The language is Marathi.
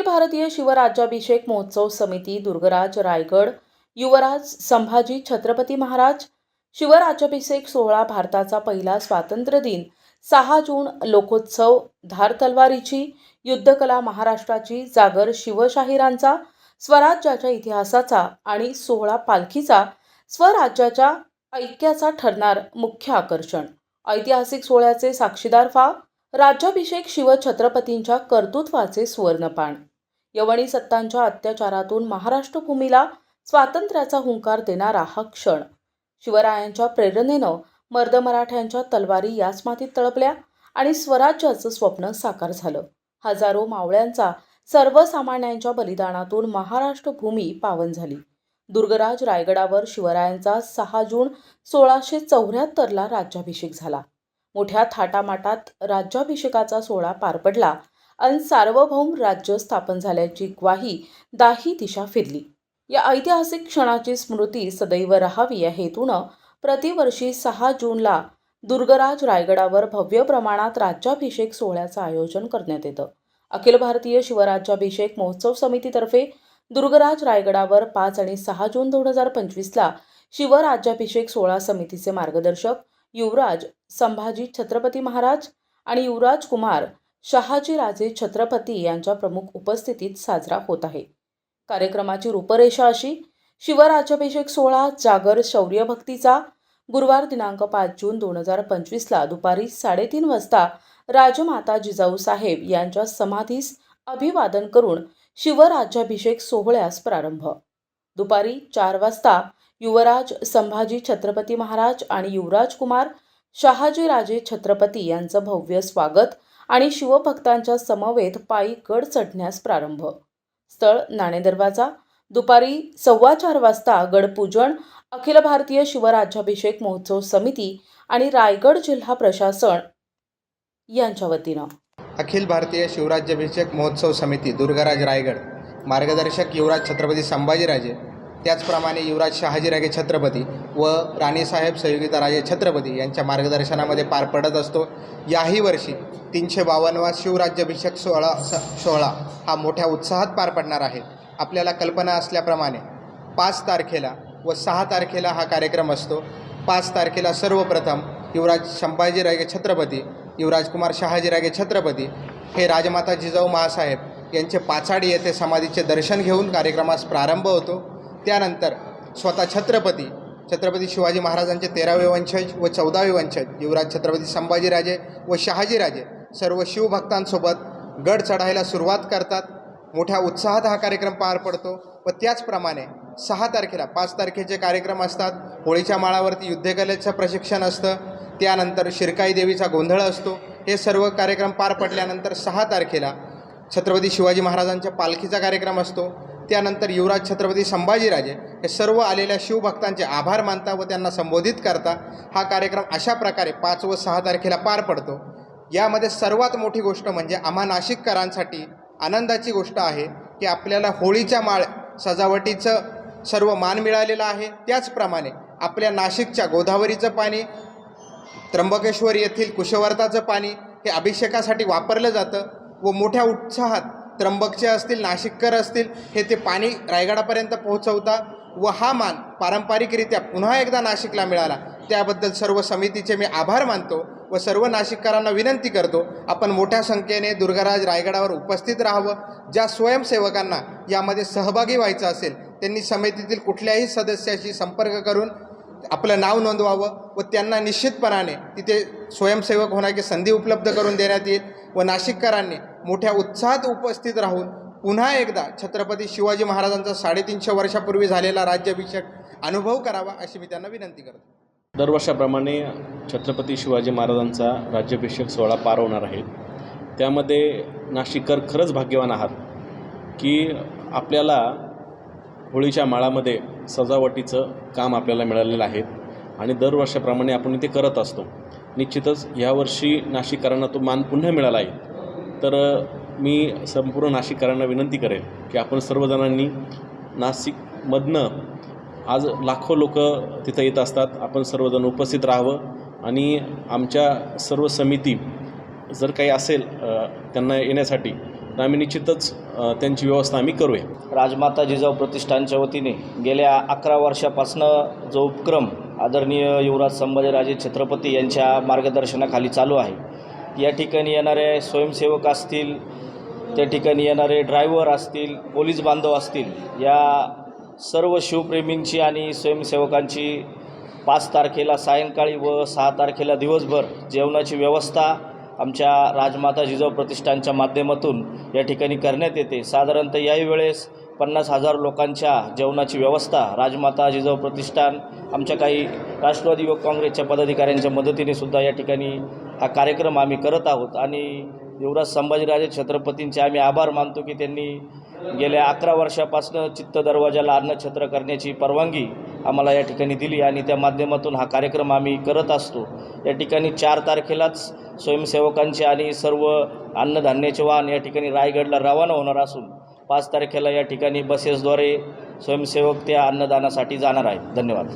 अखिल भारतीय शिवराज्याभिषेक महोत्सव समिती दुर्गराज रायगड युवराज संभाजी छत्रपती महाराज शिवराज्याभिषेक सोहळा भारताचा पहिला स्वातंत्र्य दिन सहा जून लोकोत्सव धार तलवारीची युद्धकला महाराष्ट्राची जागर शिवशाहिरांचा स्वराज्याच्या इतिहासाचा आणि सोहळा पालखीचा स्वराज्याच्या ऐक्याचा ठरणार मुख्य आकर्षण. ऐतिहासिक सोहळ्याचे साक्षीदार फा राज्याभिषेक शिवछत्रपतींच्या कर्तृत्वाचे सुवर्णपाण यवणी सत्तांच्या अत्याचारातून महाराष्ट्रभूमीला स्वातंत्र्याचा हुंकार देणारा हा क्षण. शिवरायांच्या प्रेरणेनं मर्द मराठ्यांच्या तलवारी याच मातीत तळपल्या आणि स्वराज्याचं स्वप्न साकार झालं. हजारो मावळ्यांचा सर्वसामान्यांच्या बलिदानातून महाराष्ट्र भूमी पावन झाली. दुर्गराज रायगडावर शिवरायांचा सहा जून सोळाशे चौऱ्याहत्तरला राज्याभिषेक झाला. मोठ्या थाटामाटात राज्याभिषेकाचा सोहळा पार पडला आणि सार्वभौम राज्य स्थापन झाल्याची ग्वाही दाही दिशा फिरली. या ऐतिहासिक क्षणाची स्मृती सदैव राहावी या हेतूनं प्रतिवर्षी सहा जूनला दुर्गराज रायगडावर भव्य प्रमाणात राज्याभिषेक सोहळ्याचं आयोजन करण्यात येतं. अखिल भारतीय शिवराज्याभिषेक महोत्सव समितीतर्फे दुर्गराज रायगडावर पाच आणि सहा जून दोन हजार पंचवीसला शिवराज्याभिषेक सोहळा समितीचे मार्गदर्शक युवराज संभाजी छत्रपती महाराज आणि युवराज कुमार शहाजीराजे छत्रपती यांच्या प्रमुख उपस्थितीत साजरा होत आहे. कार्यक्रमाची रूपरेषा अशी शिवराज्याभिषेक सोहळा जागर शौर्यभक्तीचा गुरुवार दिनांक पाच जून दोन हजार पंचवीसला दुपारी साडेतीन वाजता राजमाता जिजाऊ साहेब यांच्या समाधीस अभिवादन करून शिवराज्याभिषेक सोहळ्यास प्रारंभ. दुपारी चार वाजता युवराज संभाजी छत्रपती महाराज आणि युवराज कुमार शहाजीराजे छत्रपती यांचं भव्य स्वागत आणि शिवभक्तांच्या समवेत पायी गड चढण्यास प्रारंभ. स्थळ नाणेदरवाजा दुपारी सव्वा चार वाजता गडपूजन अखिल भारतीय शिवराज्याभिषेक महोत्सव समिती आणि रायगड जिल्हा प्रशासन यांच्या वतीनं. अखिल भारतीय शिवराज्याभिषेक महोत्सव समिती दुर्गाराज रायगड. मार्गदर्शक युवराज छत्रपती संभाजीराजे. त्याचप्रमाणे युवराज शहाजीराजे छत्रपती व राणीसाहेब संयोगिताराजे छत्रपती यांच्या मार्गदर्शनामध्ये पार पडत असतो. याही वर्षी तीनशे बावन्नवा शिवराज्याभिषेक सोहळा स सोहळा हा मोठ्या उत्साहात पार पडणार आहे. आपल्याला कल्पना असल्याप्रमाणे पाच तारखेला व सहा तारखेला हा कार्यक्रम असतो. पाच तारखेला सर्वप्रथम युवराज संभाजीराजे छत्रपती युवराजकुमार शहाजीराजे छत्रपती हे राजमाता जिजाऊ महासाहेब यांचे पाचाडी येथे समाधीचे दर्शन घेऊन कार्यक्रमास प्रारंभ होतो. त्यानंतर स्वतः छत्रपती छत्रपती शिवाजी महाराजांचे तेरावे वंशज व चौदावे वंशज युवराज छत्रपती संभाजीराजे व शहाजीराजे सर्व शिवभक्तांसोबत गड चढायला सुरुवात करतात. मोठ्या उत्साहात हा कार्यक्रम पार पडतो व त्याचप्रमाणे सहा तारखेला पाच तारखेचे कार्यक्रम असतात. होळीच्या माळावरती युद्धकलेचं प्रशिक्षण असतं. त्यानंतर शिरकाई देवीचा गोंधळ असतो. हे सर्व कार्यक्रम पार पडल्यानंतर सहा तारखेला छत्रपती शिवाजी महाराजांच्या पालखीचा कार्यक्रम असतो. त्यानंतर युवराज छत्रपती संभाजीराजे हे सर्व आलेल्या शिवभक्तांचे आभार मानता व त्यांना संबोधित करता हा कार्यक्रम अशा प्रकारे पाच व सहा तारखेला पार पडतो. यामध्ये सर्वात मोठी गोष्ट म्हणजे आम्हा नाशिककरांसाठी आनंदाची गोष्ट आहे की आपल्याला होळीच्या माळ सजावटीचं सर्व मान मिळालेलं आहे. त्याचप्रमाणे आपल्या नाशिकच्या गोदावरीचं पाणी त्र्यंबकेश्वर येथील कुशवर्ताचं पाणी हे अभिषेकासाठी वापरलं जातं व मोठ्या उत्साहात त्र्यंबकचे असतील नाशिककर असतील हे ते पाणी रायगडापर्यंत पोहोचवता व हा मान पारंपरिकरित्या पुन्हा एकदा नाशिकला मिळाला. त्याबद्दल सर्व समितीचे मी आभार मानतो व सर्व नाशिककरांना विनंती करतो आपण मोठ्या संख्येने दुर्गराज रायगडावर उपस्थित राहावं. ज्या स्वयंसेवकांना यामध्ये सहभागी व्हायचं असेल त्यांनी समितीतील कुठल्याही सदस्याशी संपर्क करून आपलं नाव नोंदवावं व त्यांना निश्चितपणाने तिथे स्वयंसेवक होण्याची संधी उपलब्ध करून देण्यात येईल व नाशिककरांनी मोठ्या उत्साहात उपस्थित राहून पुन्हा एकदा छत्रपती शिवाजी महाराजांचा साडेतीनशे वर्षापूर्वी झालेला राज्याभिषेक अनुभव करावा अशी मी त्यांना विनंती करतो. दरवर्षाप्रमाणे छत्रपती शिवाजी महाराजांचा राज्याभिषेक सोहळा पार होणार आहे. त्यामध्ये नाशिककर खरंच भाग्यवान आहात की आपल्याला होळीच्या माळामध्ये सजावटीचं काम आपल्याला मिळालेलं आहे. आणि दरवर्षाप्रमाणे आपण ते करत असतो. निश्चितच यावर्षी नाशिककरांना तो मान पुन्हा मिळाला आहे. तर मी संपूर्ण नाशिककरांना विनंती करेल की आपण सर्वजणांनी नाशिकमधनं आज लाखो लोक तिथं येत असतात. आपण सर्वजण उपस्थित राहावं आणि आमच्या सर्व समिती जर काही असेल त्यांना येण्यासाठी तर आम्ही निश्चितच त्यांची व्यवस्था आम्ही करूया. राजमाता जिजाऊ प्रतिष्ठानच्या वतीने गेल्या अकरा वर्षापासनं जो उपक्रम आदरणीय युवराज संभाजीराजे छत्रपती यांच्या मार्गदर्शनाखाली चालू आहे या ठिकाणी येणारे स्वयंसेवक असतील त्या ठिकाणी येणारे ड्रायव्हर असतील पोलीस बांधव असतील या सर्व शिवप्रेमींची आणि स्वयंसेवकांची पाच तारखेला सायंकाळी व सहा तारखेला दिवसभर जेवणाची व्यवस्था आमच्या राजमाता जिजाऊ प्रतिष्ठानच्या माध्यमातून या ठिकाणी करण्यात येते. साधारणतः याही वेळेस पन्नास हजार लोकांच्या जेवणाची व्यवस्था राजमाता जिजाऊ प्रतिष्ठान आमच्या काही राष्ट्रवादी युवक काँग्रेसच्या पदाधिकाऱ्यांच्या मदतीने सुद्धा या ठिकाणी हा कार्यक्रम आम्ही करत आहोत. आणि युवराज संभाजीराजे छत्रपतींचे आम्ही आभार मानतो की त्यांनी गेल्या अकरा वर्षापासनं चित्त दरवाजाला अन्नछत्र करण्याची परवानगी आम्हाला या ठिकाणी दिली आणि त्या माध्यमातून हा कार्यक्रम आम्ही करत असतो. या ठिकाणी चार तारखेलाच स्वयंसेवकांचे आणि सर्व अन्नधान्याचे वाहन या ठिकाणी रायगडला रवाना होणार असून पाच तारखेला या ठिकाणी बसेसद्वारे स्वयंसेवक त्या अन्नदानासाठी जाणार आहेत. धन्यवाद.